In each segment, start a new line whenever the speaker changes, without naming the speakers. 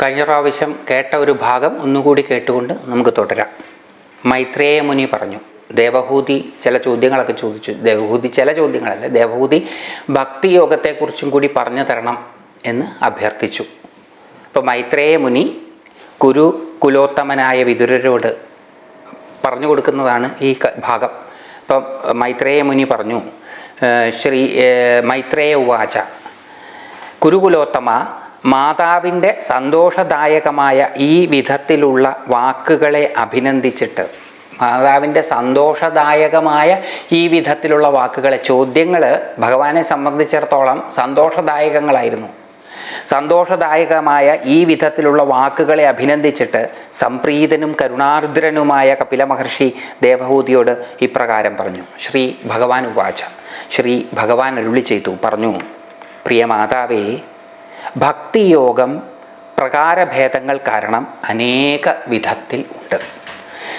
കഴിഞ്ഞ പ്രാവശ്യം കേട്ട ഒരു ഭാഗം ഒന്നുകൂടി കേട്ടുകൊണ്ട് നമുക്ക് തുടരാം. മൈത്രേയ മുനി പറഞ്ഞു ദേവഹൂതി ചില ചോദ്യങ്ങളൊക്കെ ചോദിച്ചു. ദേവഹൂതി ചില ചോദ്യങ്ങളല്ല ദേവഹൂതി ഭക്തിയോഗത്തെക്കുറിച്ചും കൂടി പറഞ്ഞു തരണം എന്ന് അഭ്യർത്ഥിച്ചു. അപ്പോൾ മൈത്രേയ മുനി കുരു കുലോത്തമനായ വിതുരരോട് പറഞ്ഞു കൊടുക്കുന്നതാണ് ഈ ഭാഗം. ഇപ്പം മൈത്രേയ മുനി പറഞ്ഞു ശ്രീ മൈത്രേയ ഉവാച കുരുകുലോത്തമ മാതാവിന്റെ സന്തോഷദായകമായ ഈ വിധത്തിലുള്ള വാക്കുകളെ അഭിനന്ദിച്ചിട്ട് മാതാവിന്റെ സന്തോഷദായകമായ ഈ വിധത്തിലുള്ള വാക്കുകളെ ചോദ്യങ്ങൾ ഭഗവാനെ സംബന്ധിച്ചിടത്തോളം സന്തോഷദായകങ്ങളായിരുന്നു. സന്തോഷദായകമായ ഈ വിധത്തിലുള്ള വാക്കുകളെ അഭിനന്ദിച്ചിട്ട് സംപ്രീതനും കരുണാർദ്രനുമായ കപില മഹർഷി ദേവഹൂതിയോട് ഇപ്രകാരം പറഞ്ഞു. ശ്രീ ഭഗവാൻ ഉവാച ശ്രീ ഭഗവാൻ അരുളി ചെയ്തു. പറഞ്ഞു പ്രിയ മാതാവേ ഭക്തിയോഗം പ്രകാരഭേദങ്ങൾ കാരണം അനേക വിധത്തിൽ ഉണ്ട്.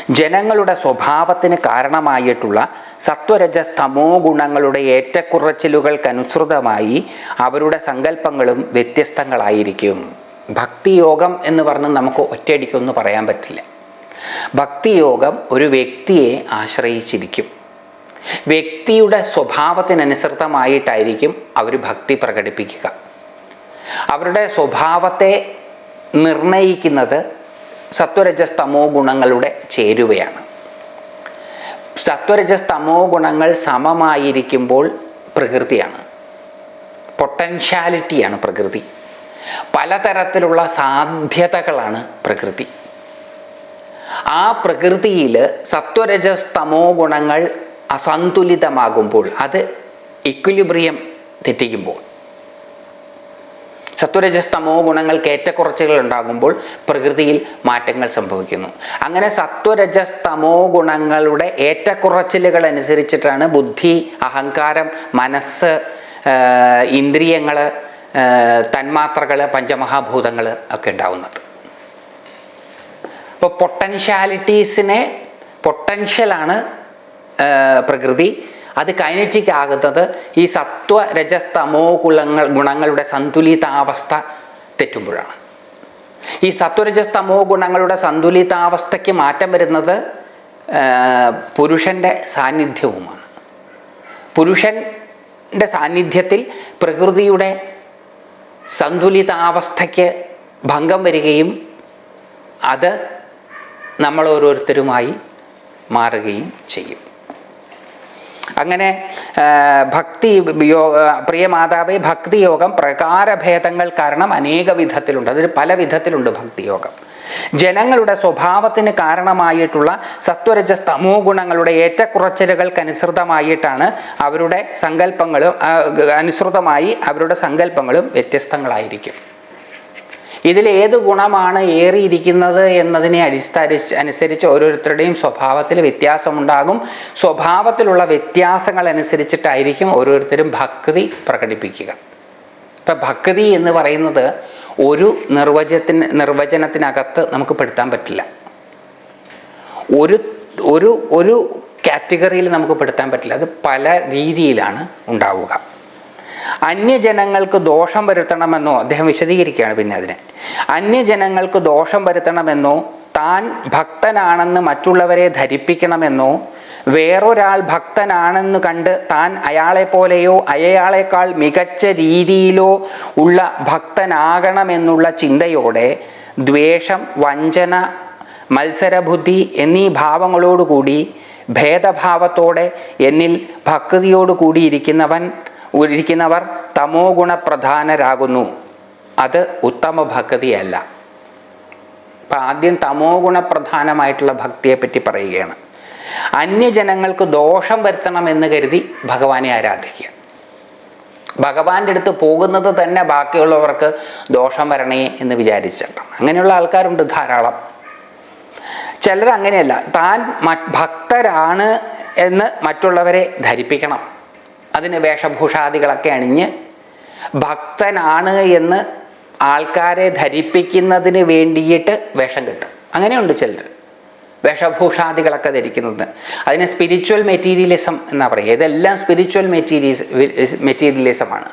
ജനങ്ങളുടെ സ്വഭാവത്തിന് കാരണമായിട്ടുള്ള സത്വരജ തമോ ഗുണങ്ങളുടെ ഏറ്റക്കുറച്ചിലുകൾക്കനുസൃതമായി അവരുടെ സങ്കല്പങ്ങളും വ്യത്യസ്തങ്ങളായിരിക്കും. ഭക്തിയോഗം എന്ന് പറഞ്ഞ് നമുക്ക് ഒറ്റയടിക്കൊന്നും പറയാൻ പറ്റില്ല. ഭക്തിയോഗം ഒരു വ്യക്തിയെ ആശ്രയിച്ചിരിക്കും. വ്യക്തിയുടെ സ്വഭാവത്തിനനുസൃതമായിട്ടായിരിക്കും അവർ ഭക്തി പ്രകടിപ്പിക്കുക. അവരുടെ സ്വഭാവത്തെ നിർണയിക്കുന്നത് സത്വരജസ്തമോ ഗുണങ്ങളുടെ ചേരുവയാണ്. സത്വരജസ്തമോ ഗുണങ്ങൾ സമമായിരിക്കുമ്പോൾ പ്രകൃതിയാണ്. പൊട്ടൻഷ്യാലിറ്റിയാണ് പ്രകൃതി. പലതരത്തിലുള്ള സാധ്യതകളാണ് പ്രകൃതി. ആ പ്രകൃതിയിൽ സത്വരജസ്തമോ ഗുണങ്ങൾ അസന്തുലിതമാകുമ്പോൾ അത് ഇക്വിലിബ്രിയം തെറ്റിക്കുമ്പോൾ സത്വരജസ് തമോ ഗുണങ്ങൾക്ക് ഏറ്റക്കുറച്ചുകൾ ഉണ്ടാകുമ്പോൾ പ്രകൃതിയിൽ മാറ്റങ്ങൾ സംഭവിക്കുന്നു. അങ്ങനെ സത്വരജസ് തമോ ഗുണങ്ങളുടെ ഏറ്റക്കുറച്ചിലുകൾ അനുസരിച്ചിട്ടാണ് ബുദ്ധി അഹങ്കാരം മനസ്സ് ഇന്ദ്രിയങ്ങൾ തന്മാത്രകൾ പഞ്ചമഹാഭൂതങ്ങൾ ഒക്കെ ഉണ്ടാവുന്നത്. അപ്പോൾ പൊട്ടൻഷ്യാലിറ്റീസിനെ പൊട്ടൻഷ്യലാണ് പ്രകൃതി. അത് കൈനറ്റിക് ആകുന്നത് ഈ സത്വ രജസ് തമോ ഗുണങ്ങൾ ഗുണങ്ങളുടെ സന്തുലിതാവസ്ഥ തെറ്റുമ്പോഴാണ്. ഈ സത്വരജസ്തമോ ഗുണങ്ങളുടെ സന്തുലിതാവസ്ഥയ്ക്ക് മാറ്റം വരുന്നത് പുരുഷന്റെ സാന്നിധ്യവുമാണ്. പുരുഷന്റെ സാന്നിധ്യത്തിൽ പ്രകൃതിയുടെ സന്തുലിതാവസ്ഥയ്ക്ക് ഭംഗം വരികയും അത് നമ്മൾ ഓരോരുത്തരുമായി മാറുകയും ചെയ്യും. അങ്ങനെ ഭക്തി പ്രിയ മാതാവ് ഭക്തിയോഗം പ്രകാരഭേദങ്ങൾ കാരണം അനേക വിധത്തിലുണ്ട്. അതിൽ പല വിധത്തിലുണ്ട് ഭക്തിയോഗം. ജനങ്ങളുടെ സ്വഭാവത്തിന് കാരണമായിട്ടുള്ള സത്വരജ തമോ ഗുണങ്ങളുടെ ഏറ്റക്കുറച്ചിലുകൾക്കനുസൃതമായിട്ടാണ് അവരുടെ സങ്കല്പങ്ങളും അനുസൃതമായി അവരുടെ സങ്കല്പങ്ങളും വ്യത്യസ്തങ്ങളായിരിക്കും. ഇതിൽ ഏത് ഗുണമാണ് ഏറിയിരിക്കുന്നത് എന്നതിനെ അടിസ്ഥാനിച്ച് അനുസരിച്ച് ഓരോരുത്തരുടെയും സ്വഭാവത്തിൽ വ്യത്യാസമുണ്ടാകും. സ്വഭാവത്തിലുള്ള വ്യത്യാസങ്ങൾ അനുസരിച്ചിട്ടായിരിക്കും ഓരോരുത്തരും ഭക്തി പ്രകടിപ്പിക്കുക. ഇപ്പം ഭക്തി എന്ന് പറയുന്നത് ഒരു നിർവചത്തിന് നിർവചനത്തിനകത്ത് നമുക്ക് പെടുത്താൻ പറ്റില്ല. ഒരു ഒരു ഒരു കാറ്റഗറിയിൽ നമുക്ക് പെടുത്താൻ പറ്റില്ല. അത് പല രീതിയിലാണ് ഉണ്ടാവുക. അന്യജനങ്ങൾക്ക് ദോഷം വരുത്തണമെന്നോ അദ്ദേഹം വിശദീകരിക്കുകയാണ് പിന്നെ അതിനെ. അന്യജനങ്ങൾക്ക് ദോഷം വരുത്തണമെന്നോ താൻ ഭക്തനാണെന്ന് മറ്റുള്ളവരെ ധരിപ്പിക്കണമെന്നോ വേറൊരാൾ ഭക്തനാണെന്ന് കണ്ട് താൻ അയാളെ പോലെയോ അയാളെക്കാൾ മികച്ച രീതിയിലോ ഉള്ള ഭക്തനാകണമെന്നുള്ള ചിന്തയോടെ ദ്വേഷം വഞ്ചന മത്സരബുദ്ധി എന്നീ ഭാവങ്ങളോടുകൂടി ഭേദഭാവത്തോടെ എന്നിൽ ഭക്തിയോട് കൂടിയിരിക്കുന്നവൻ ഇരിക്കുന്നവർ തമോ ഗുണപ്രധാനരാകുന്നു. അത് ഉത്തമ ഭക്തിയല്ല. അപ്പം ആദ്യം തമോ ഗുണപ്രധാനമായിട്ടുള്ള ഭക്തിയെ പറ്റി പറയുകയാണ്. അന്യജനങ്ങൾക്ക് ദോഷം വരുത്തണമെന്ന് കരുതി ഭഗവാനെ ആരാധിക്കുക. ഭഗവാന്റെ അടുത്ത് പോകുന്നത് തന്നെ ബാക്കിയുള്ളവർക്ക് ദോഷം വരണേ എന്ന് വിചാരിച്ചിട്ടാണ് അങ്ങനെയുള്ള ആൾക്കാരുണ്ട് ധാരാളം. ചിലർ അങ്ങനെയല്ല താൻ ഭക്തരാണ് എന്ന് മറ്റുള്ളവരെ ധരിപ്പിക്കണം. അതിന് വേഷഭൂഷാദികളൊക്കെ അണിഞ്ഞ് ഭക്തനാണ് എന്ന് ആൾക്കാരെ ധരിപ്പിക്കുന്നതിന് വേണ്ടിയിട്ട് വേഷം കിട്ടും. അങ്ങനെയുണ്ട് ചിലർ. വേഷഭൂഷാദികളൊക്കെ ധരിക്കുന്നത്. അതിന് സ്പിരിച്വൽ മെറ്റീരിയലിസം എന്നാ പറയുക. ഇതെല്ലാം സ്പിരിച്വൽ മെറ്റീരിയസ് മെറ്റീരിയലിസമാണ്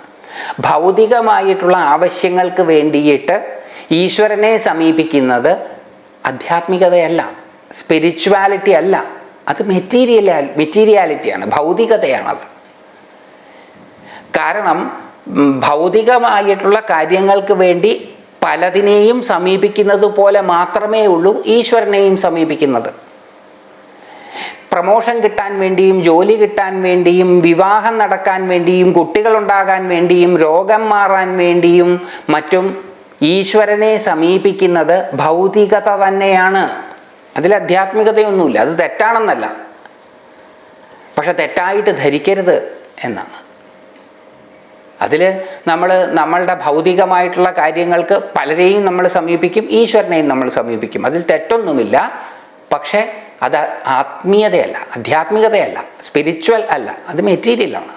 ഭൗതികമായിട്ടുള്ള ആവശ്യങ്ങൾക്ക് വേണ്ടിയിട്ട് ഈശ്വരനെ സമീപിക്കുന്നത് ആധ്യാത്മികതയല്ല. സ്പിരിച്വാലിറ്റി അല്ല. അത് മെറ്റീരിയൽ മെറ്റീരിയാലിറ്റിയാണ് ഭൗതികതയാണത്. കാരണം ഭൗതികമായിട്ടുള്ള കാര്യങ്ങൾക്ക് വേണ്ടി പലതിനെയും സമീപിക്കുന്നത് പോലെ മാത്രമേ ഉള്ളൂ ഈശ്വരനെയും സമീപിക്കുന്നത്. പ്രമോഷൻ കിട്ടാൻ വേണ്ടിയും ജോലി കിട്ടാൻ വേണ്ടിയും വിവാഹം നടക്കാൻ വേണ്ടിയും കുട്ടികളുണ്ടാകാൻ വേണ്ടിയും രോഗം മാറാൻ വേണ്ടിയും മറ്റും ഈശ്വരനെ സമീപിക്കുന്നത് ഭൗതികത തന്നെയാണ്. അതിൽ അധ്യാത്മികതയൊന്നുമില്ല അത് തെറ്റാണെന്നല്ല. പക്ഷെ തെറ്റായിട്ട് ധരിക്കരുത് എന്നാണ്. അതിൽ നമ്മൾ നമ്മളുടെ ഭൗതികമായിട്ടുള്ള കാര്യങ്ങൾക്ക് പലരെയും നമ്മൾ സമീപിക്കും ഈശ്വരനെയും നമ്മൾ സമീപിക്കും. അതിൽ തെറ്റൊന്നുമില്ല. പക്ഷേ അത് ആത്മീയതയല്ല ആധ്യാത്മികതയല്ല സ്പിരിച്വൽ അല്ല. അത് മെറ്റീരിയലാണ്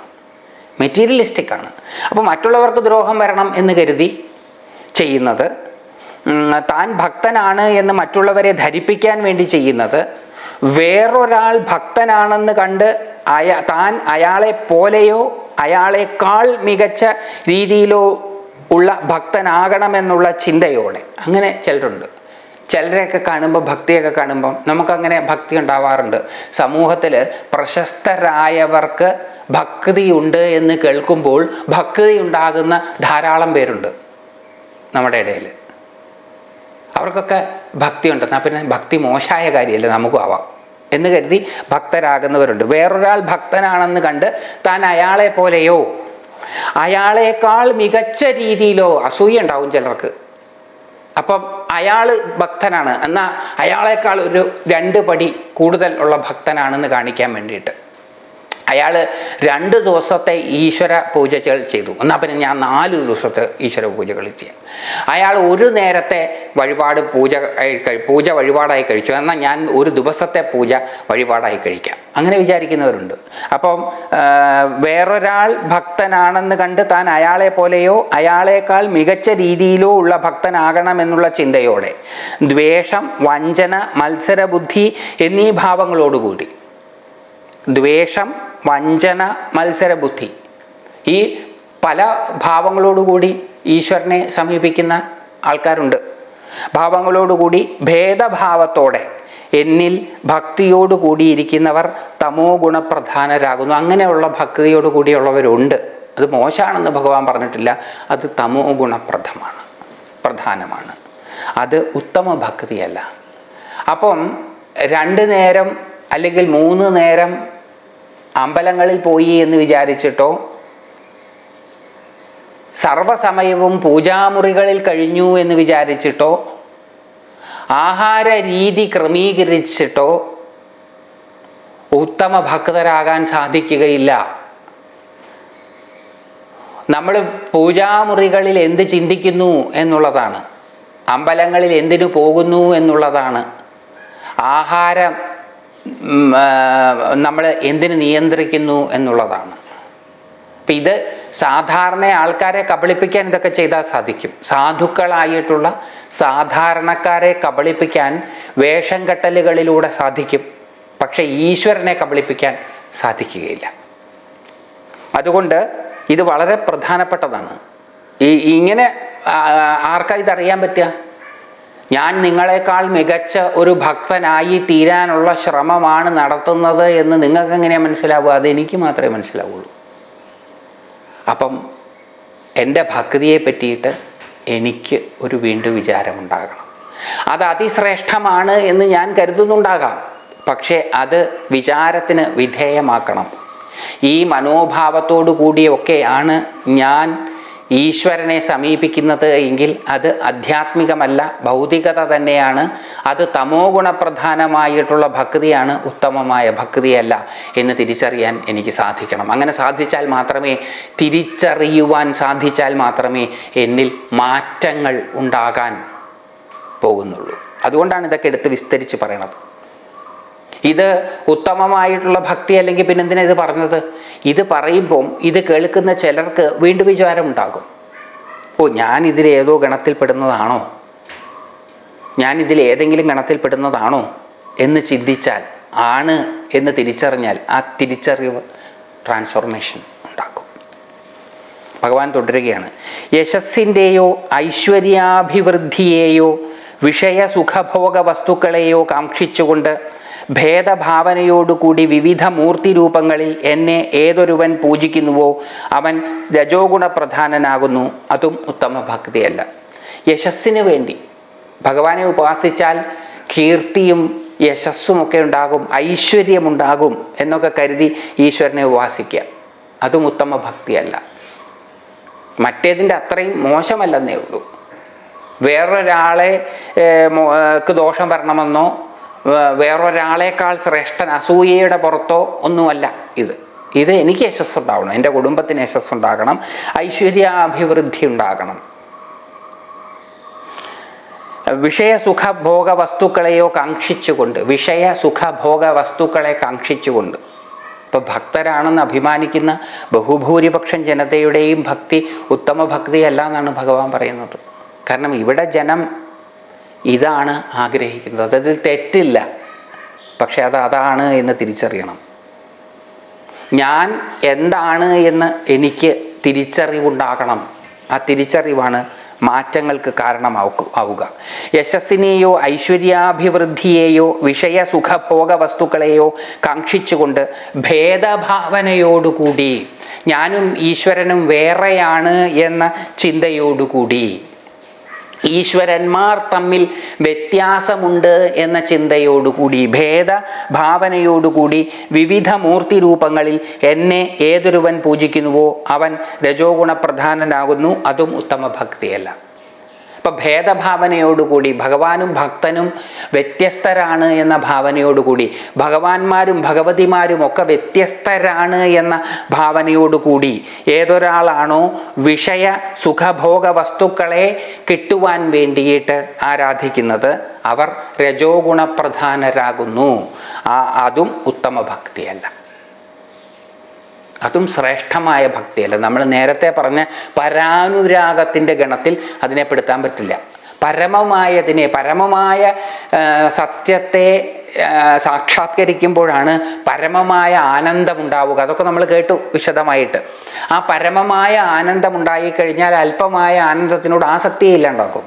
മെറ്റീരിയലിസ്റ്റിക്കാണ് അപ്പോൾ മറ്റുള്ളവർക്ക് ദ്രോഹം വരണം എന്ന് കരുതി ചെയ്യുന്നത് താൻ ഭക്തനാണ് എന്ന് മറ്റുള്ളവരെ ധരിപ്പിക്കാൻ വേണ്ടി ചെയ്യുന്നത് വേറൊരാൾ ഭക്തനാണെന്ന് കണ്ട് അയ താൻ അയാളെ പോലെയോ അയാളെക്കാൾ മികച്ച രീതിയിലോ ഉള്ള ഭക്തനാകണമെന്നുള്ള ചിന്തയോടെ അങ്ങനെ ചിലരുണ്ട്. ചിലരെയൊക്കെ കാണുമ്പോൾ ഭക്തിയൊക്കെ കാണുമ്പം നമുക്കങ്ങനെ ഭക്തി ഉണ്ടാവാറുണ്ട്. സമൂഹത്തിൽ പ്രശസ്തരായവർക്ക് ഭക്തിയുണ്ട് എന്ന് കേൾക്കുമ്പോൾ ഭക്തി ഉണ്ടാകുന്ന ധാരാളം പേരുണ്ട് നമ്മുടെ ഇടയിൽ അവർക്കൊക്കെ ഭക്തി ഉണ്ട് എന്നാൽ പിന്നെ ഭക്തി മോശമായ കാര്യമല്ല നമുക്കും ആവാം. എന്ന് കരുതി ഭക്തരാകുന്നവരുണ്ട്. വേറൊരാൾ ഭക്തനാണെന്ന് കണ്ട് താൻ അയാളെ പോലെയോ? അയാളേക്കാൾ മികച്ച രീതിയിലോ അസൂയ ഉണ്ടാവും ചിലർക്ക്. അപ്പം അയാൾ ഭക്തനാണ്. എന്നാൽ അയാളേക്കാൾ ഒരു രണ്ട് പടി കൂടുതൽ ഉള്ള ഭക്തനാണെന്ന് കാണിക്കാൻ വേണ്ടിയിട്ട്. അയാൾ രണ്ട് ദിവസത്തെ ഈശ്വര പൂജകൾ ചെയ്തു. എന്നാൽ പിന്നെ ഞാൻ നാല് ദിവസത്തെ ഈശ്വര പൂജകൾ ചെയ്യാം. അയാൾ ഒരു നേരത്തെ വഴിപാട് പൂജ പൂജ വഴിപാടായി കഴിച്ചു. എന്നാൽ ഞാൻ ഒരു ദിവസത്തെ പൂജ വഴിപാടായി കഴിക്കാം. അങ്ങനെ വിചാരിക്കുന്നവരുണ്ട്. അപ്പം വേറൊരാൾ ഭക്തനാണെന്ന് കണ്ട് താൻ അയാളെ പോലെയോ അയാളേക്കാൾ മികച്ച രീതിയിലോ ഉള്ള ഭക്തനാകണമെന്നുള്ള ചിന്തയോടെ ദ്വേഷം വഞ്ചന മത്സരബുദ്ധി എന്നീ ഭാവങ്ങളോടുകൂടി ദ്വേഷം വഞ്ചന മത്സരബുദ്ധി. ഈ പല ഭാവങ്ങളോടുകൂടി ഈശ്വരനെ സമീപിക്കുന്ന ആൾക്കാരുണ്ട്. ഭാവങ്ങളോടുകൂടി ഭേദഭാവത്തോടെ എന്നിൽ ഭക്തിയോടുകൂടിയിരിക്കുന്നവർ തമോ ഗുണപ്രധാനരാകുന്നു. അങ്ങനെയുള്ള ഭക്തിയോടുകൂടിയുള്ളവരുണ്ട്. അത് മോശമാണെന്ന് ഭഗവാൻ പറഞ്ഞിട്ടില്ല. അത് തമോ ഗുണപ്രദമാണ് പ്രധാനമാണ്. അത് ഉത്തമ ഭക്തിയല്ല. അപ്പം രണ്ട് നേരം അല്ലെങ്കിൽ മൂന്ന് നേരം അമ്പലങ്ങളിൽ പോയി എന്ന് വിചാരിച്ചിട്ടോ? സർവസമയവും പൂജാമുറികളിൽ കഴിഞ്ഞു എന്ന് വിചാരിച്ചിട്ടോ? ആഹാര രീതി ക്രമീകരിച്ചിട്ടോ? ഉത്തമ ഭക്തരാകാൻ സാധിക്കുകയില്ല. നമ്മൾ പൂജാമുറികളിൽ എന്ത് ചിന്തിക്കുന്നു എന്നുള്ളതാണ്. അമ്പലങ്ങളിൽ എന്തിനു പോകുന്നു എന്നുള്ളതാണ്. ആഹാരം നമ്മൾ എന്തിനു നിയന്ത്രിക്കുന്നു എന്നുള്ളതാണ്. അപ്പം ഇത് സാധാരണ ആൾക്കാരെ കബളിപ്പിക്കാൻ ഇതൊക്കെ ചെയ്താൽ സാധിക്കും. സാധുക്കളായിട്ടുള്ള സാധാരണക്കാരെ കബളിപ്പിക്കാൻ വേഷം കെട്ടലുകളിലൂടെ സാധിക്കും. പക്ഷെ ഈശ്വരനെ കബളിപ്പിക്കാൻ സാധിക്കുകയില്ല. അതുകൊണ്ട് ഇത് വളരെ പ്രധാനപ്പെട്ടതാണ്. ഈ ഇങ്ങനെ ആർക്കാ ഇതറിയാൻ പറ്റുക? ഞാൻ നിങ്ങളെക്കാൾ മികച്ച ഒരു ഭക്തനായി തീരാനുള്ള ശ്രമമാണ് നടത്തുന്നത് എന്ന് നിങ്ങൾക്ക് എങ്ങനെയാണ് മനസ്സിലാവുക അതെനിക്ക് മാത്രമേ മനസ്സിലാവുള്ളൂ. അപ്പം എന്റെ ഭക്തിയെ പറ്റിയിട്ട് എനിക്ക് ഒരു വീണ്ടും വിചാരമുണ്ടാകണം. അത് അതിശ്രേഷ്ഠമാണ് എന്ന് ഞാൻ കരുതുന്നുണ്ടാകാം. പക്ഷേ അത് വിചാരത്തിന് വിധേയമാക്കണം. ഈ മനോഭാവത്തോടു കൂടിയൊക്കെയാണ് ഞാൻ ഈശ്വരനെ സമീപിക്കുന്നത് എങ്കിൽ അത് ആധ്യാത്മികമല്ല ഭൗതികത തന്നെയാണ്. അത് തമോ ഗുണപ്രധാനമായിട്ടുള്ള ഭക്തിയാണ് ഉത്തമമായ ഭക്തിയല്ല എന്ന് തിരിച്ചറിയാൻ എനിക്ക് സാധിക്കണം. അങ്ങനെ സാധിച്ചാൽ മാത്രമേ തിരിച്ചറിയുവാൻ സാധിച്ചാൽ മാത്രമേ എന്നിൽ മാറ്റങ്ങൾ ഉണ്ടാകാൻ പോകുന്നുള്ളൂ. അതുകൊണ്ടാണ് ഇതൊക്കെ എടുത്ത് വിസ്തരിച്ച് പറയണത്. ഇത് ഉത്തമമായിട്ടുള്ള ഭക്തി അല്ലെങ്കിൽ പിന്നെ എന്തിനാ ഇത് പറഞ്ഞത്? ഇത് പറയുമ്പം ഇത് കേൾക്കുന്ന ചിലർക്ക് വീണ്ടും വിചാരം ഉണ്ടാകും ഓ ഞാൻ ഇതിൽ ഏതോ ഗണത്തിൽപ്പെടുന്നതാണോ ഞാൻ ഇതിൽ ഏതെങ്കിലും ഗണത്തിൽപ്പെടുന്നതാണോ എന്ന് ചിന്തിച്ചാൽ ആണ് എന്ന് തിരിച്ചറിഞ്ഞാൽ ആ തിരിച്ചറിവ് ട്രാൻസ്ഫോർമേഷൻ ഉണ്ടാക്കും. ഭഗവാൻ തുടരുകയാണ് യശസ്സിന്റെയോ ഐശ്വര്യാഭിവൃദ്ധിയെയോ വിഷയസുഖഭോഗ വസ്തുക്കളെയോ കാക്ഷിച്ചുകൊണ്ട് ഭേദഭാവനയോടുകൂടി വിവിധ മൂർത്തി രൂപങ്ങളിൽ എന്നെ ഏതൊരുവൻ പൂജിക്കുന്നുവോ അവൻ രജോഗുണ പ്രധാനനാകുന്നു അതും ഉത്തമ ഭക്തിയല്ല യശസ്സിന് വേണ്ടി. ഭഗവാനെ ഉപാസിച്ചാൽ കീർത്തിയും യശസ്സുമൊക്കെ ഉണ്ടാകും ഐശ്വര്യമുണ്ടാകും എന്നൊക്കെ കരുതി ഈശ്വരനെ ഉപാസിക്കുക. അതും ഉത്തമ ഭക്തിയല്ല മറ്റേതിന്റെ അത്രയും മോശമല്ലെന്നേ ഉള്ളൂ. വേറൊരാളെ ദോഷം വരണമെന്നോ വേറൊരാളേക്കാൾ ശ്രേഷ്ഠൻ അസൂയയുടെ പുറത്തോ ഒന്നുമല്ല ഇത്. ഇത് എനിക്ക് യശസ് ഉണ്ടാവണം എന്റെ കുടുംബത്തിന് യശസ് ഉണ്ടാകണം ഐശ്വര്യാഭിവൃദ്ധി ഉണ്ടാകണം. വിഷയ സുഖഭോഗ വസ്തുക്കളെയോ കാക്ഷിച്ചുകൊണ്ട് വിഷയ സുഖഭോഗ വസ്തുക്കളെ കാക്ഷിച്ചുകൊണ്ട്. ഇപ്പോൾ ഭക്തരാണെന്ന് അഭിമാനിക്കുന്ന ബഹുഭൂരിപക്ഷം ജനതയുടെയും ഭക്തി ഉത്തമ ഭക്തിയല്ല എന്നാണ് ഭഗവാൻ പറയുന്നത്. കാരണം ഇവിടെ ജനം ഇതാണ് ആഗ്രഹിക്കുന്നത്. അതിൽ തെറ്റില്ല. പക്ഷെ അത് അതാണ് എന്ന് തിരിച്ചറിയണം. ഞാൻ എന്താണ് എന്ന് എനിക്ക് തിരിച്ചറിവുണ്ടാകണം. ആ തിരിച്ചറിവാണ് മാറ്റങ്ങൾക്ക് കാരണമാവുക ആവുക. യശസ്സിനെയോ ഐശ്വര്യാഭിവൃദ്ധിയെയോ വിഷയസുഖഭോഗ വസ്തുക്കളെയോ കാക്ഷിച്ചുകൊണ്ട് ഭേദഭാവനയോടുകൂടി ഞാനും ഈശ്വരനും വേറെയാണ് എന്ന ചിന്തയോടുകൂടി ഈശ്വരന്മാർ തമ്മിൽ വ്യത്യാസമുണ്ട് എന്ന ചിന്തയോടുകൂടി ഭേദ ഭാവനയോടുകൂടി വിവിധ മൂർത്തി രൂപങ്ങളിൽ എന്നെ ഏതൊരുവൻ പൂജിക്കുന്നുവോ അവൻ രജോഗുണ പ്രധാനനാകുന്നു അതും ഉത്തമ ഭക്തിയല്ല ഇപ്പൊ ഭേദഭാവനയോടുകൂടി ഭഗവാനും ഭക്തനും വ്യത്യസ്തരാണ് എന്ന ഭാവനയോടുകൂടി ഭഗവാന്മാരും ഭഗവതിമാരും ഒക്കെ വ്യത്യസ്തരാണ് എന്ന ഭാവനയോടുകൂടി ഏതൊരാളാണോ വിഷയ സുഖഭോഗ വസ്തുക്കളെ കിട്ടുവാൻ വേണ്ടിയിട്ട് ആരാധിക്കുന്നത് അവർ രജോ ഗുണപ്രധാനരാകുന്നു അതും ഉത്തമ ഭക്തിയല്ല അതും ശ്രേഷ്ഠമായ ഭക്തിയല്ല. നമ്മൾ നേരത്തെ പറഞ്ഞ പരാനുരാഗത്തിന്റെ ഗണത്തിൽ അതിനെ പെടുത്താൻ പറ്റില്ല. പരമമായതിനെ പരമമായ സത്യത്തെ സാക്ഷാത്കരിക്കുമ്പോഴാണ് പരമമായ ആനന്ദമുണ്ടാവുക. അതൊക്കെ നമ്മൾ കേട്ടു വിശദമായിട്ട്. ആ പരമമായ ആനന്ദം ഉണ്ടായിക്കഴിഞ്ഞാൽ അല്പമായ ആനന്ദത്തിനോട് ആസക്തിയെ ഇല്ലാണ്ടാക്കും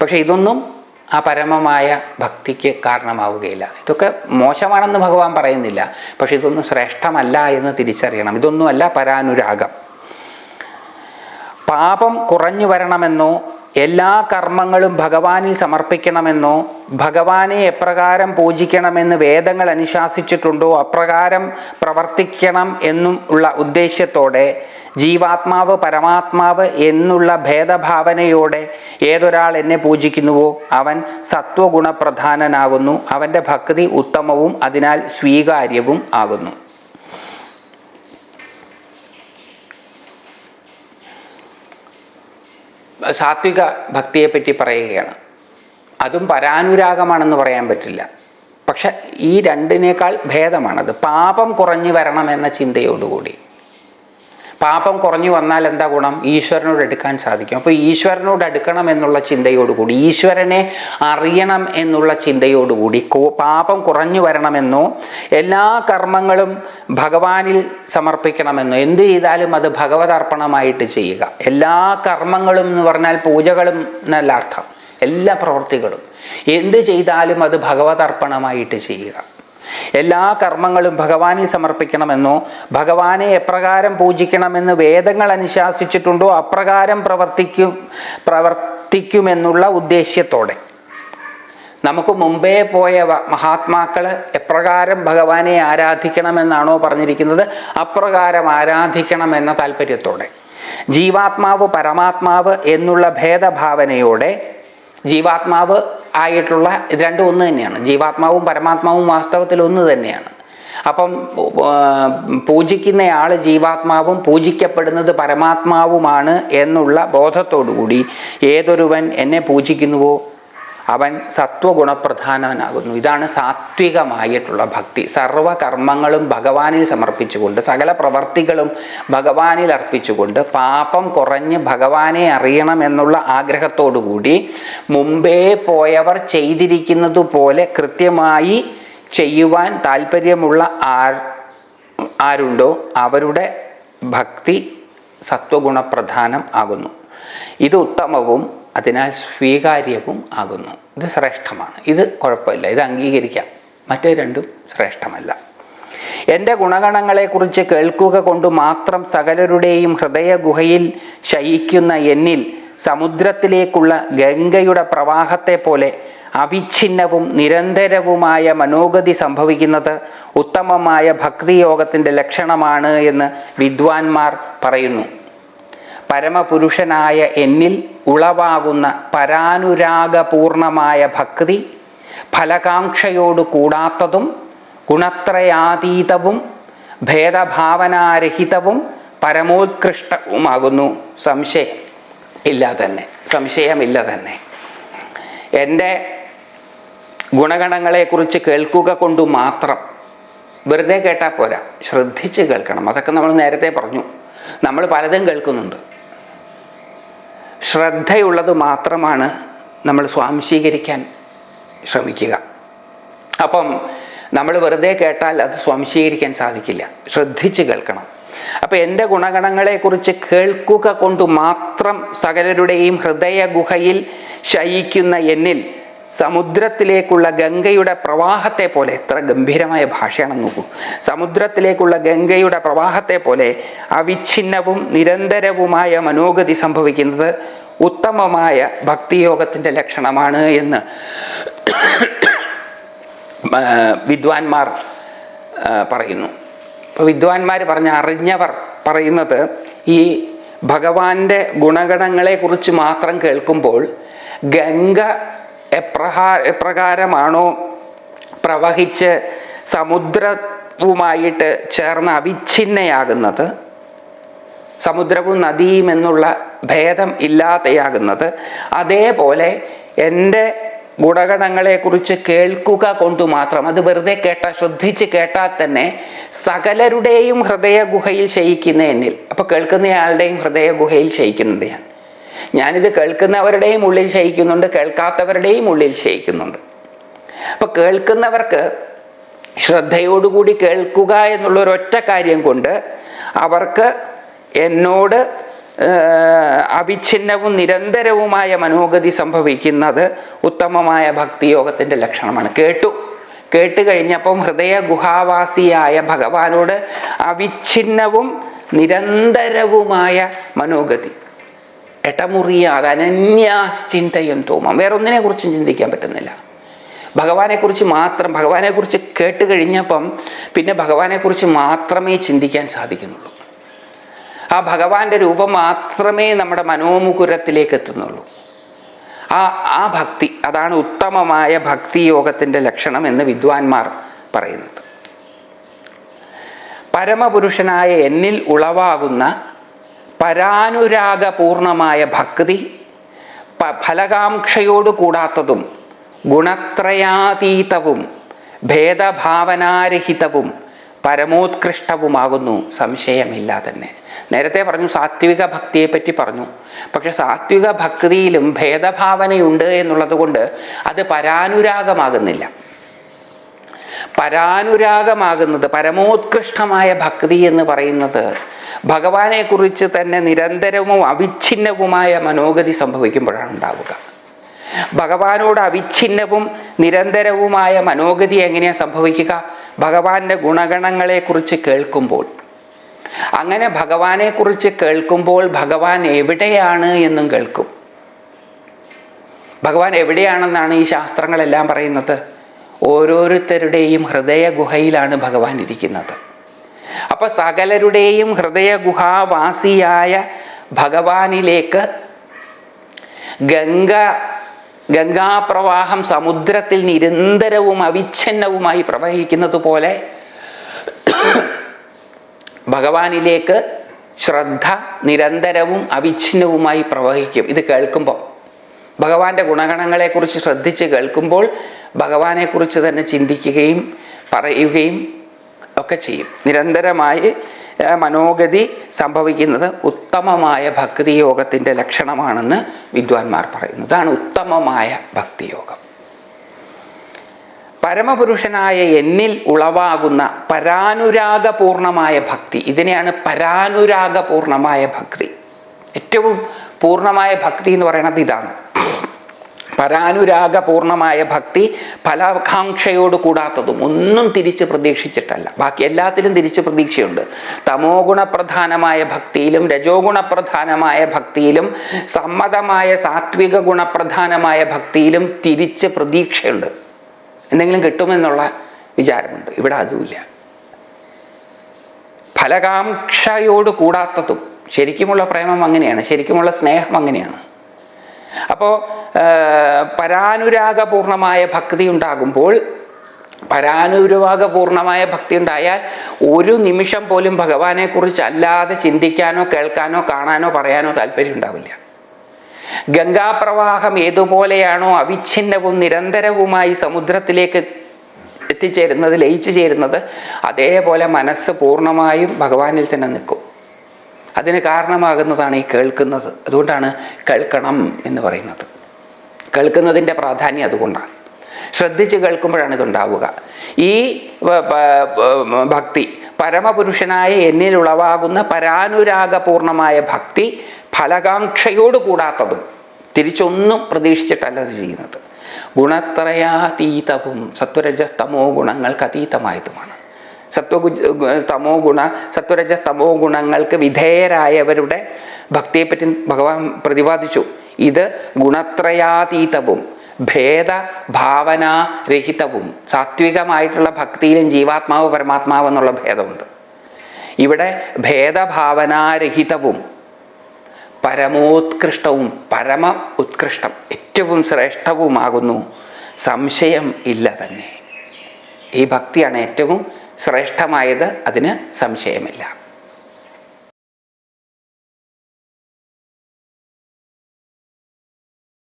പക്ഷെ ഇതൊന്നും ആ പരമമായ ഭക്തിക്ക് കാരണമാവുകയില്ല. ഇതൊക്കെ മോശമാണെന്ന് ഭഗവാൻ പറയുന്നില്ല. പക്ഷെ ഇതൊന്നും ശ്രേഷ്ഠമല്ല എന്ന് തിരിച്ചറിയണം. ഇതൊന്നുമല്ല പരാനുരാഗം. പാപം കുറഞ്ഞു വരണമെന്നോ എല്ലാ കർമ്മങ്ങളും ഭഗവാനിൽ സമർപ്പിക്കണമെന്നോ ഭഗവാനെ എപ്രകാരം പൂജിക്കണമെന്ന് വേദങ്ങൾ അനുശാസിച്ചിട്ടുണ്ടോ അപ്രകാരം പ്രവർത്തിക്കണം എന്നും ഉള്ള ഉദ്ദേശ്യത്തോടെ ജീവാത്മാവ് പരമാത്മാവ് എന്നുള്ള ഭേദഭാവനയോടെ ഏതൊരാൾ എന്നെ പൂജിക്കുന്നുവോ അവൻ സത്വഗുണപ്രധാനനാകുന്നു. അവന്റെ ഭക്തി ഉത്തമവും അതിനാൽ സ്വീകാര്യവും ആകുന്നു. സാത്വിക ഭക്തിയെപ്പറ്റി പറയുകയാണ്. അതും പരാനുരാഗമാണെന്ന് പറയാൻ പറ്റില്ല. പക്ഷെ ഈ രണ്ടിനേക്കാൾ ഭേദമാണത്. പാപം കുറഞ്ഞു വരണമെന്ന ചിന്തയോടുകൂടി. പാപം കുറഞ്ഞു വന്നാൽ എന്താ ഗുണം? ഈശ്വരനോട് എടുക്കാൻ സാധിക്കും. അപ്പോൾ ഈശ്വരനോട് അടുക്കണം എന്നുള്ള ചിന്തയോടുകൂടി ഈശ്വരനെ അറിയണം എന്നുള്ള ചിന്തയോടുകൂടി പാപം കുറഞ്ഞു വരണമെന്നോ എല്ലാ കർമ്മങ്ങളും ഭഗവാനിൽ സമർപ്പിക്കണമെന്നോ എന്ത് ചെയ്താലും അത് ഭഗവതർപ്പണമായിട്ട് ചെയ്യുക. എല്ലാ കർമ്മങ്ങളും എന്ന് പറഞ്ഞാൽ പൂജകളും എന്നല്ല അർത്ഥം. എല്ലാ പ്രവൃത്തികളും. എന്ത് ചെയ്താലും അത് ഭഗവതർപ്പണമായിട്ട് ചെയ്യുക. എല്ലാ കർമ്മങ്ങളും ഭഗവാനിൽ സമർപ്പിക്കണമെന്നോ ഭഗവാനെ എപ്രകാരം പൂജിക്കണമെന്ന് വേദങ്ങൾ അനുശാസിച്ചിട്ടുണ്ടോ അപ്രകാരം പ്രവർത്തിക്കും പ്രവർത്തിക്കുമെന്നുള്ള ഉദ്ദേശ്യത്തോടെ. നമുക്ക് മുമ്പേ പോയ മഹാത്മാക്കൾ എപ്രകാരം ഭഗവാനെ ആരാധിക്കണമെന്നാണോ പറഞ്ഞിരിക്കുന്നത് അപ്രകാരം ആരാധിക്കണം എന്ന താല്പര്യത്തോടെ. ജീവാത്മാവ് പരമാത്മാവ് എന്നുള്ള ഭേദഭാവനയോടെ ജീവാത്മാവ് ആയിട്ടുള്ള രണ്ടും ഒന്ന് തന്നെയാണ്. ജീവാത്മാവും പരമാത്മാവും വാസ്തവത്തിൽ ഒന്ന് തന്നെയാണ്. അപ്പം പൂജിക്കുന്നയാൾ ജീവാത്മാവും പൂജിക്കപ്പെടുന്നത് പരമാത്മാവുമാണ് എന്നുള്ള ബോധത്തോടുകൂടി ഏതൊരുവൻ എന്നെ പൂജിക്കുന്നുവോ? അവൻ സത്വഗുണപ്രധാനനാകുന്നു. ഇതാണ് സാത്വികമായിട്ടുള്ള ഭക്തി. സർവകർമ്മങ്ങളും ഭഗവാനിൽ സമർപ്പിച്ചുകൊണ്ട് സകല പ്രവർത്തികളും ഭഗവാനിൽ അർപ്പിച്ചുകൊണ്ട് പാപം കുറഞ്ഞ് ഭഗവാനെ അറിയണമെന്നുള്ള ആഗ്രഹത്തോടുകൂടി മുമ്പേ പോയവർ ചെയ്തിരിക്കുന്നത് പോലെ കൃത്യമായി ചെയ്യുവാൻ താല്പര്യമുള്ള ആർ ആരുണ്ടോ അവരുടെ ഭക്തി സത്വഗുണപ്രധാനം ആകുന്നു. ഇത് ഉത്തമവും അതിനാൽ സ്വീകാര്യവും ആകുന്നു. ഇത് ശ്രേഷ്ഠമാണ്. ഇത് കുഴപ്പമില്ല. ഇത് അംഗീകരിക്കാം. മറ്റേ രണ്ടും ശ്രേഷ്ഠമല്ല. എന്റെ ഗുണഗണങ്ങളെക്കുറിച്ച് കേൾക്കുക കൊണ്ട് മാത്രം സകലരുടെയും ഹൃദയ ഗുഹയിൽ ശയിക്കുന്ന എന്നിൽ സമുദ്രത്തിലേക്കുള്ള ഗംഗയുടെ പ്രവാഹത്തെ പോലെ അവിഛിന്നവും നിരന്തരവുമായ മനോഗതി സംഭവിക്കുന്നത് ഉത്തമമായ ഭക്തിയോഗത്തിന്റെ ലക്ഷണമാണ് എന്ന് വിദ്വാൻമാർ പറയുന്നു. പരമപുരുഷനായ എന്നിൽ ഉളവാകുന്ന പരാനുരാഗപൂർണമായ ഭക്തി ഫലകാംക്ഷയോട് കൂടാത്തതും ഗുണത്രയാതീതവും ഭേദഭാവനാരഹിതവും പരമോത്കൃഷ്ടവുമാകുന്നു. സംശയം ഇല്ല തന്നെ. സംശയമില്ല തന്നെ. എന്റെ ഗുണഗണങ്ങളെക്കുറിച്ച് കേൾക്കുക കൊണ്ട് മാത്രം വെറുതെ കേട്ടാൽ പോരാ. ശ്രദ്ധിച്ച് കേൾക്കണം. അതൊക്കെ നമ്മൾ നേരത്തെ പറഞ്ഞു. നമ്മൾ പലതും കേൾക്കുന്നുണ്ട്. ശ്രദ്ധയുള്ളത് മാത്രമാണ് നമ്മൾ സ്വാംശീകരിക്കാൻ ശ്രമിക്കുക. അപ്പം നമ്മൾ വെറുതെ കേട്ടാൽ അത് സ്വാംശീകരിക്കാൻ സാധിക്കില്ല. ശ്രദ്ധിച്ച് കേൾക്കണം. അപ്പം എന്റെ ഗുണഗണങ്ങളെക്കുറിച്ച് കേൾക്കുക കൊണ്ട് മാത്രം സകലരുടെയും ഹൃദയ ഗുഹയിൽ ശയിക്കുന്ന എന്നിൽ സമുദ്രത്തിലേക്കുള്ള ഗംഗയുടെ പ്രവാഹത്തെ പോലെ എത്ര ഗംഭീരമായ ഭാഷയാണ് നോക്കൂ. സമുദ്രത്തിലേക്കുള്ള ഗംഗയുടെ പ്രവാഹത്തെ പോലെ അവിഛിന്നവും നിരന്തരവുമായ മനോഗതി സംഭവിക്കുന്നത് ഉത്തമമായ ഭക്തിയോഗത്തിന്റെ ലക്ഷണമാണ് എന്ന് വിദ്വാൻമാർ പറയുന്നു. ഇപ്പോൾ വിദ്വാൻമാർ പറഞ്ഞ അറിഞ്ഞവർ പറയുന്നത് ഈ ഭഗവാന്റെ ഗുണഗണങ്ങളെ കുറിച്ച് മാത്രം കേൾക്കുമ്പോൾ ഗംഗ എപ്രഹാ എപ്രകാരമാണോ പ്രവഹിച്ച് സമുദ്രവുമായിട്ട് ചേർന്ന് അവിഛിന്നയാകുന്നത് സമുദ്രവും നദിയും എന്നുള്ള ഭേദം ഇല്ലാതെയാകുന്നത്. അതേപോലെ എന്റെ ഗുണഗണങ്ങളെക്കുറിച്ച് കേൾക്കുക കൊണ്ട് മാത്രം അത് വെറുതെ കേട്ടാൽ ശ്രദ്ധിച്ച് കേട്ടാൽ തന്നെ സകലരുടെയും ഹൃദയ ഗുഹയിൽ ശയിക്കുന്ന എന്നിൽ. അപ്പോൾ കേൾക്കുന്നയാളുടെയും ഹൃദയ ഗുഹയിൽ ശയിക്കുന്നത് ഞാൻ. ഞാനിത് കേൾക്കുന്നവരുടെയും ഉള്ളിൽ ശയിക്കുന്നുണ്ട് കേൾക്കാത്തവരുടെയും ഉള്ളിൽ ശയിക്കുന്നുണ്ട്. അപ്പോൾ കേൾക്കുന്നവർക്ക് ശ്രദ്ധയോടുകൂടി കേൾക്കുക എന്നുള്ള ഒരൊറ്റ കാര്യം കൊണ്ട് അവർക്ക് എന്നോട് അവിഛിന്നവും നിരന്തരവുമായ മനോഗതി സംഭവിക്കുന്നത് ഉത്തമമായ ഭക്തിയോഗത്തിന്റെ ലക്ഷണമാണ്. കേട്ടു. കേട്ട് കഴിഞ്ഞപ്പം ഹൃദയ ഗുഹാവാസിയായ ഭഗവാനോട് അവിഛിന്നവും നിരന്തരവുമായ മനോഗതി. എട്ടമുറിയാതെ അനന്യാശ്ചിന്തയും തോമാം. വേറൊന്നിനെ കുറിച്ചും ചിന്തിക്കാൻ പറ്റുന്നില്ല. ഭഗവാനെക്കുറിച്ച് മാത്രം ഭഗവാനെക്കുറിച്ച് കേട്ട് കഴിഞ്ഞപ്പം പിന്നെ ഭഗവാനെക്കുറിച്ച് മാത്രമേ ചിന്തിക്കാൻ സാധിക്കുന്നുള്ളൂ. ആ ഭഗവാന്റെ രൂപം മാത്രമേ നമ്മുടെ മനോമുകുരത്തിലേക്ക് എത്തുന്നുള്ളൂ. ആ ആ ഭക്തി അതാണ് ഉത്തമമായ ഭക്തി യോഗത്തിന്റെ ലക്ഷണം എന്ന് വിദ്വാൻമാർ പറയുന്നത്. പരമപുരുഷനായ എന്നിൽ ഉളവാകുന്ന പരാനുരാഗപൂർണമായ ഭക്തി ഫലകാംക്ഷയോട് കൂടാത്തതും ഗുണത്രയാതീതവും ഭേദഭാവനാരഹിതവും പരമോത്കൃഷ്ടവുമാകുന്നു. സംശയമില്ല തന്നെ. നേരത്തെ പറഞ്ഞു സാത്വിക ഭക്തിയെപ്പറ്റി പറഞ്ഞു. പക്ഷെ സാത്വിക ഭക്തിയിലും ഭേദഭാവനയുണ്ട് എന്നുള്ളത് കൊണ്ട് അത് പരാനുരാഗമാകുന്നില്ല. പരാനുരാഗമാകുന്നത് പരമോത്കൃഷ്ടമായ ഭക്തി എന്ന് പറയുന്നത് ഭഗവാനെക്കുറിച്ച് തന്നെ നിരന്തരവും അവിഛിന്നവുമായ മനോഗതി സംഭവിക്കുമ്പോഴാണ് ഉണ്ടാവുക. ഭഗവാനോട് അവിഛിന്നവും നിരന്തരവുമായ മനോഗതി എങ്ങനെയാണ് സംഭവിക്കുക? ഭഗവാന്റെ ഗുണഗണങ്ങളെക്കുറിച്ച് കേൾക്കുമ്പോൾ. അങ്ങനെ ഭഗവാനെ കുറിച്ച് കേൾക്കുമ്പോൾ ഭഗവാൻ എവിടെയാണ് എന്നും കേൾക്കും. ഭഗവാൻ എവിടെയാണെന്നാണ് ഈ ശാസ്ത്രങ്ങളെല്ലാം പറയുന്നത്? ഓരോരുത്തരുടെയും ഹൃദയ ഗുഹയിലാണ് ഭഗവാൻ ഇരിക്കുന്നത്. അപ്പൊ സകലരുടെയും ഹൃദയ ഗുഹാവാസിയായ ഭഗവാനിലേക്ക് ഗംഗ ഗംഗാപ്രവാഹം സമുദ്രത്തിൽ നിരന്തരവും അവിച്ഛിന്നവുമായി പ്രവഹിക്കുന്നത് പോലെ ഭഗവാനിലേക്ക് ശ്രദ്ധ നിരന്തരവും അവിച്ഛിന്നവുമായി പ്രവഹിക്കും. ഇത് കേൾക്കുമ്പോൾ ഭഗവാന്റെ ഗുണഗണങ്ങളെക്കുറിച്ച് ശ്രദ്ധിച്ച് കേൾക്കുമ്പോൾ ഭഗവാനെക്കുറിച്ച് തന്നെ ചിന്തിക്കുകയും പറയുകയും ഒക്കെ ചെയ്യും. നിരന്തരമായി മനോഗതി സംഭവിക്കുന്നത് ഉത്തമമായ ഭക്തിയോഗത്തിന്റെ ലക്ഷണമാണെന്ന് വിദ്വാൻമാർ പറയുന്നു. ഇതാണ് ഉത്തമമായ ഭക്തിയോഗം. പരമപുരുഷനായ എന്നിൽ ഉളവാകുന്ന പരാനുരാഗപൂർണമായ ഭക്തി. ഇതിനെയാണ് പരാനുരാഗപൂർണമായ ഭക്തി. ഏറ്റവും പൂർണമായ ഭക്തി എന്ന് പറയുന്നത് ഇതാണ്. പരാനുരാഗപൂർണമായ ഭക്തി ഫലാകാംക്ഷയോട് കൂടാത്തതും ഒന്നും തിരിച്ച് പ്രതീക്ഷിച്ചിട്ടല്ല. ബാക്കി എല്ലാത്തിലും തിരിച്ച് പ്രതീക്ഷയുണ്ട്. തമോ ഗുണപ്രധാനമായ ഭക്തിയിലും രജോ ഗുണപ്രധാനമായ ഭക്തിയിലും സമ്മതമായ സാത്വിക ഗുണപ്രധാനമായ ഭക്തിയിലും തിരിച്ച് പ്രതീക്ഷയുണ്ട്. എന്തെങ്കിലും കിട്ടുമെന്നുള്ള വിചാരമുണ്ട്. ഇവിടെ അതുമില്ല. ഫലകാംക്ഷയോട് കൂടാത്തതും ശരിക്കുമുള്ള പ്രേമം അങ്ങനെയാണ്. ശരിക്കുമുള്ള സ്നേഹം അങ്ങനെയാണ്. അപ്പോൾ പരാനുരാഗപൂർണമായ ഭക്തി ഉണ്ടാകുമ്പോൾ പരാനുരാഗപൂർണമായ ഭക്തി ഉണ്ടായാൽ ഒരു നിമിഷം പോലും ഭഗവാനെക്കുറിച്ച് അല്ലാതെ ചിന്തിക്കാനോ കേൾക്കാനോ കാണാനോ പറയാനോ താല്പര്യം ഉണ്ടാവില്ല. ഗംഗാപ്രവാഹം ഏതുപോലെയാണോ അവിഛിന്നവും നിരന്തരവുമായി സമുദ്രത്തിലേക്ക് എത്തിച്ചേരുന്നത് ലയിച്ചു ചേരുന്നത് അതേപോലെ മനസ്സ് പൂർണമായും ഭഗവാനിൽ തന്നെ നിൽക്കും. അതിന് കാരണമാകുന്നതാണ് ഈ കേൾക്കുന്നത്. അതുകൊണ്ടാണ് കേൾക്കണം എന്ന് പറയുന്നത്. കേൾക്കുന്നതിന്റെ പ്രാധാന്യം അതുകൊണ്ടാണ്. ശ്രദ്ധിച്ച് കേൾക്കുമ്പോഴാണ് ഇതുണ്ടാവുക. ഈ ഭക്തി പരമപുരുഷനായ എന്നിൽ ഉളവാകുന്ന പരാനുരാഗപൂർണമായ ഭക്തി ഫലകാംക്ഷയോട് കൂടാത്തതും തിരിച്ചൊന്നും പ്രതീക്ഷിച്ചിട്ടല്ല ഇത് ചെയ്യുന്നത്. ഗുണത്രയാതീതവും സത്വരജ തമോ ഗുണങ്ങൾക്ക് അതീതമായതുമാണ്. സത്വഗു തമോ ഗുണ സത്വരജ തമോ ഗുണങ്ങൾക്ക് വിധേയരായവരുടെ ഭക്തിയെപ്പറ്റി ഭഗവാൻ പ്രതിപാദിച്ചു. ഇത് ഗുണത്രയാതീതവും ഭേദഭാവനാരഹിതവും സാത്വികമായിട്ടുള്ള ഭക്തിയിലും ജീവാത്മാവ് പരമാത്മാവ് എന്നുള്ള ഭേദമുണ്ട്. ഇവിടെ ഭേദഭാവനാരഹിതവും പരമോത്കൃഷ്ടവും പരമ ഉത്കൃഷ്ടം ഏറ്റവും ശ്രേഷ്ഠവുമാകുന്നു സംശയം ഇല്ല തന്നെ. ഈ ഭക്തിയാണ് ഏറ്റവും ശ്രേഷ്ഠമായത് അതിന് സംശയമില്ല.